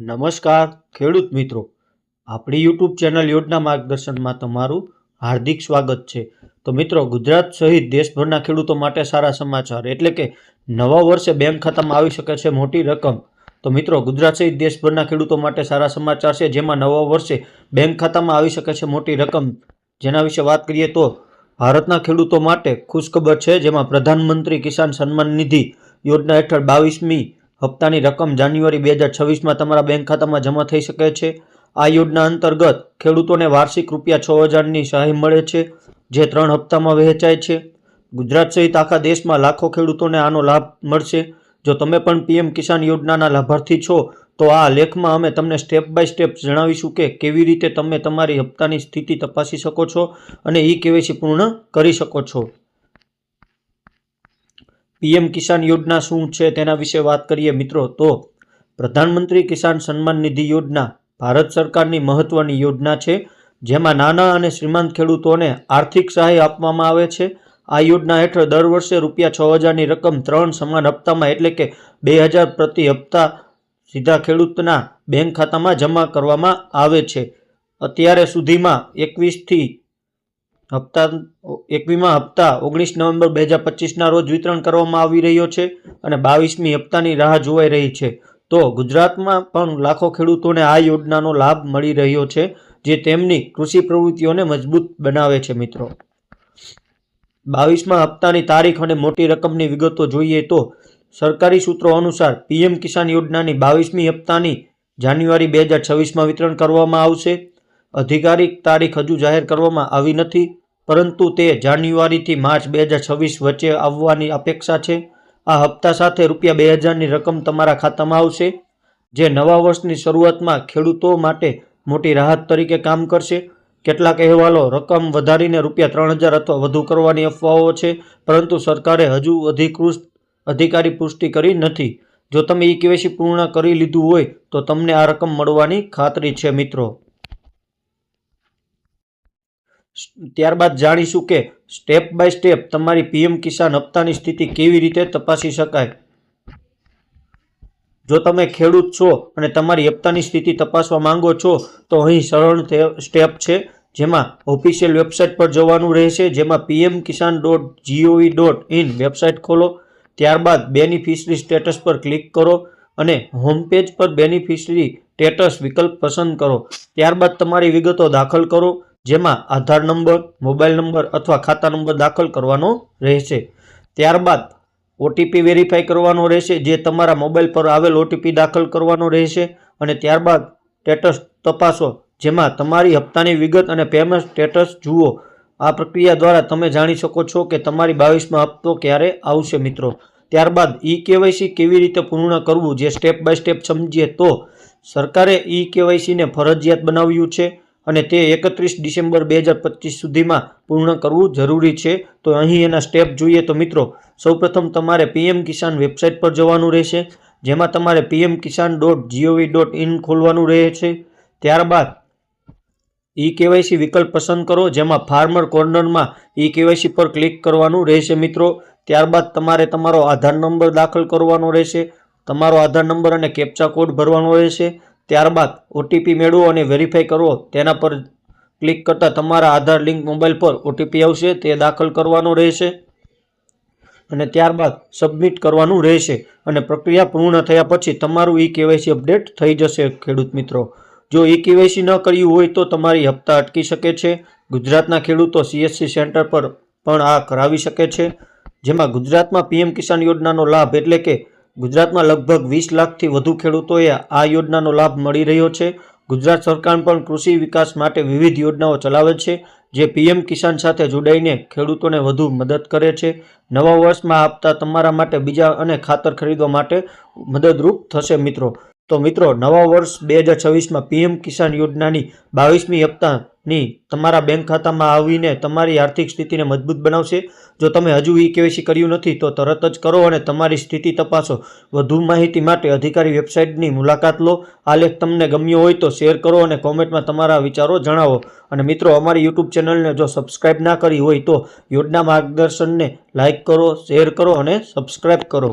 નમસ્કાર, ખેડૂત મિત્રો. આપણી યુટ્યુબ ચેનલ યોજના માર્ગદર્શનમાં તમારું હાર્દિક સ્વાગત છે. તો મિત્રો, ગુજરાત સહિત દેશભરના ખેડૂતો માટે સારા સમાચાર એટલે કે નવા વર્ષે બેંક ખાતામાં આવી શકે છે મોટી રકમ. તો મિત્રો, ગુજરાત સહિત દેશભરના ખેડૂતો માટે સારા સમાચાર છે. જેમાં નવા વર્ષે બેંક ખાતામાં આવી શકે છે મોટી રકમ. જેના વિશે વાત કરીએ તો, ભારતના ખેડૂતો માટે ખુશખબર છે. જેમાં પ્રધાનમંત્રી કિસાન સન્માન નિધિ યોજના હેઠળ બાવીસમી હપ્તાની રકમ જાન્યુઆરી બે હજાર છવ્વીસમાં તમારા બેંક ખાતામાં જમા થઈ શકે છે. આ યોજના અંતર્ગત ખેડૂતોને વાર્ષિક રૂપિયા છ હજારની સહાય મળે છે, જે ત્રણ હપ્તામાં વહેંચાય છે. ગુજરાત સહિત આખા દેશમાં લાખો ખેડૂતોને આનો લાભ મળશે. જો તમે પણ પીએમ કિસાન યોજનાના લાભાર્થી છો, તો આ લેખમાં અમે તમને સ્ટેપ બાય સ્ટેપ જણાવીશું કે કેવી રીતે તમે તમારી હપ્તાની સ્થિતિ તપાસી શકો છો અને ઈ કેવાયસી પૂર્ણ કરી શકો છો. પીએમ કિસાન યોજના શું છે તેના વિશે વાત કરીએ મિત્રો તો પ્રધાનમંત્રી કિસાન સન્માન નિધિ યોજના ભારત સરકારની મહત્વની યોજના છે, જેમાં નાના અને શ્રીમંત ખેડૂતોને આર્થિક સહાય આપવામાં આવે છે. આ યોજના હેઠળ દર વર્ષે રૂપિયા છ હજારની રકમ ત્રણ સમાન હપ્તામાં એટલે કે બે હજાર પ્રતિ હપ્તા સીધા ખેડૂતના બેંક ખાતામાં જમા કરવામાં આવે છે. અત્યારે સુધીમાં એકવીસથી હપ્તા એકવીમાં હપ્તા ઓગણીસ નવેમ્બર બે હજાર પચીસના રોજ વિતરણ કરવામાં આવી રહ્યો છે અને બાવીસમી હપ્તાની રાહ જોવાઈ રહી છે. તો ગુજરાતમાં પણ લાખો ખેડૂતોને આ યોજનાનો લાભ મળી રહ્યો છે, જે તેમની કૃષિ પ્રવૃત્તિઓને મજબૂત બનાવે છે, મિત્રો. બાવીસમાં હપ્તાની તારીખ અને મોટી રકમની વિગતો જોઈએ તો સરકારી સૂત્રો અનુસાર પીએમ કિસાન યોજનાની બાવીસમી હપ્તાની જાન્યુઆરી બે હજાર છવ્વીસમાં વિતરણ કરવામાં આવશે. અધિકારિક તારીખ હજુ જાહેર કરવામાં આવી નથી. પરંતુ તે જાન્યુઆરીથી માર્ચ બે હજાર છવ્વીસ વચ્ચે આવવાની અપેક્ષા છે. આ હપ્તા સાથે રૂપિયા બે હજારની રકમ તમારા ખાતામાં આવશે, જે નવા વર્ષની શરૂઆતમાં ખેડૂતો માટે મોટી રાહત તરીકે કામ કરશે. કેટલાક અહેવાલો, રકમ વધારીને રૂપિયા ત્રણ હજાર અથવા વધુ કરવાની અફવાઓ છે, પરંતુ સરકારે હજુ અધિકૃત અધિકારી પુષ્ટિ કરી નથી. જો તમે ઈ કેવાયસી પૂર્ણ કરી લીધું હોય, તો તમને આ રકમ મળવાની ખાતરી છે, મિત્રો. ત્યારબાદ જાણીશું કે સ્ટેપ બાય સ્ટેપ તમારી પીએમ કિસાન હપ્તાની સ્થિતિ કેવી રીતે તપાસી શકાય. જો તમે ખેડૂત છો અને તમારી હપ્તાની સ્થિતિ તપાસવા માંગો છો, તો અહીં સરળ સ્ટેપ છે, જેમાં ઓફિશિયલ વેબસાઇટ પર જવાનું રહેશે, જેમાં PM Kisan dot G O V dot in website ખોલો, ત્યારબાદ બેનિફિશરી સ્ટેટસ પર ક્લિક કરો અને હોમપેજ પર બેનિફિશરી સ્ટેટસ વિકલ્પ પસંદ કરો. ત્યારબાદ તમારી વિગતો દાખલ કરો જેમાં આધાર નંબર, મોબાઈલ નંબર અથવા ખાતા નંબર દાખલ કરવાનો રહેશે. ત્યારબાદ ઓટીપી વેરીફાઈ કરવાનો રહેશે, જે તમારા મોબાઈલ પર આવેલ ઓટીપી દાખલ કરવાનો રહેશે. અને ત્યારબાદ સ્ટેટસ તપાસો, જેમાં તમારી હપ્તાની વિગત અને પેમેન્ટ સ્ટેટસ જુઓ. આ પ્રક્રિયા દ્વારા તમે જાણી શકો છો કે તમારી બાવીસમાં હપ્તો ક્યારે આવશે, મિત્રો. ત્યારબાદ ઈ કેવાયસી કેવી રીતે પૂર્ણ કરવું, જે સ્ટેપ બાય સ્ટેપ સમજીએ તો સરકારે ઈ કેવાયસીને ફરજિયાત બનાવ્યું છે. અને તે એકત્રીસ ડિસેમ્બર બે હજાર પચીસ સુધીમાં પૂર્ણ કરવું જરૂરી છે. તો અહીં એના સ્ટેપ જોઈએ તો મિત્રો, સૌપ્રથમ તમારે પીએમ કિસાન વેબસાઇટ પર જવાનું રહેશે, જેમાં તમારે PM Kisan dot G O V dot in ખોલવાનું રહે છે. ત્યારબાદ ઈ કેવાયસી વિકલ્પ પસંદ કરો, જેમાં ફાર્મર કોર્નરમાં ઈ કેવાયસી પર ક્લિક કરવાનું રહેશે મિત્રો. ત્યારબાદ તમારે તમારો આધાર નંબર દાખલ કરવાનો રહેશે, તમારો આધાર નંબર અને કેપ્ચા કોડ ભરવાનો રહેશે. ત્યારબાદ ઓટીપી મેળવો અને વેરીફાઈ કરવો તેના પર ક્લિક કરતાં તમારા આધાર લિંક મોબાઈલ પર ઓટીપી આવશે. તે દાખલ કરવાનો રહેશે અને ત્યારબાદ સબમિટ કરવાનું રહેશે અને પ્રક્રિયા પૂર્ણ થયા પછી તમારું ઈ કેવાયસી અપડેટ થઈ જશે, ખેડૂત મિત્રો. જો ઈ કેવાયસી ન કર્યું હોય તો તમારી હપ્તા અટકી શકે છે. ગુજરાતના ખેડૂતો સીએસસી સેન્ટર પર પણ આ કરાવી શકે છે. જેમાં ગુજરાતમાં પીએમ કિસાન યોજનાનો લાભ એટલે કે ગુજરાતમાં લગભગ વીસ લાખથી વધુ ખેડૂતોએ આ યોજનાનો લાભ મળી રહ્યો છે. ગુજરાત સરકાર પણ કૃષિ વિકાસ માટે વિવિધ યોજનાઓ ચલાવે છે, જે પીએમ કિસાન સાથે જોડાઈને ખેડૂતોને વધુ મદદ કરે છે. નવા વર્ષમાં આપતા તમારા માટે બીજા અને ખાતર ખરીદવા માટે મદદરૂપ થશે મિત્રો. તો મિત્રો, નવા વર્ષ બે હજાર છવ્વીસમાં પીએમ કિસાન યોજનાની બાવીસમી હપ્તાની તમારા બેંક ખાતામાં આવીને તમારી આર્થિક સ્થિતિને મજબૂત બનાવશે. જો તમે હજુ ઈ કેવાયસી કર્યું નથી, તો તરત જ કરો અને તમારી સ્થિતિ તપાસો. વધુ માહિતી માટે અધિકારી વેબસાઇટની મુલાકાત લો. આ લેખ તમને ગમ્યો હોય તો શેર કરો અને કોમેન્ટમાં તમારા વિચારો જણાવો. અને મિત્રો, અમારી યુટ્યુબ ચેનલને જો સબસ્ક્રાઇબ ના કરી હોય તો યોજના માર્ગદર્શનને લાઇક કરો, શેર કરો અને સબસ્ક્રાઇબ કરો.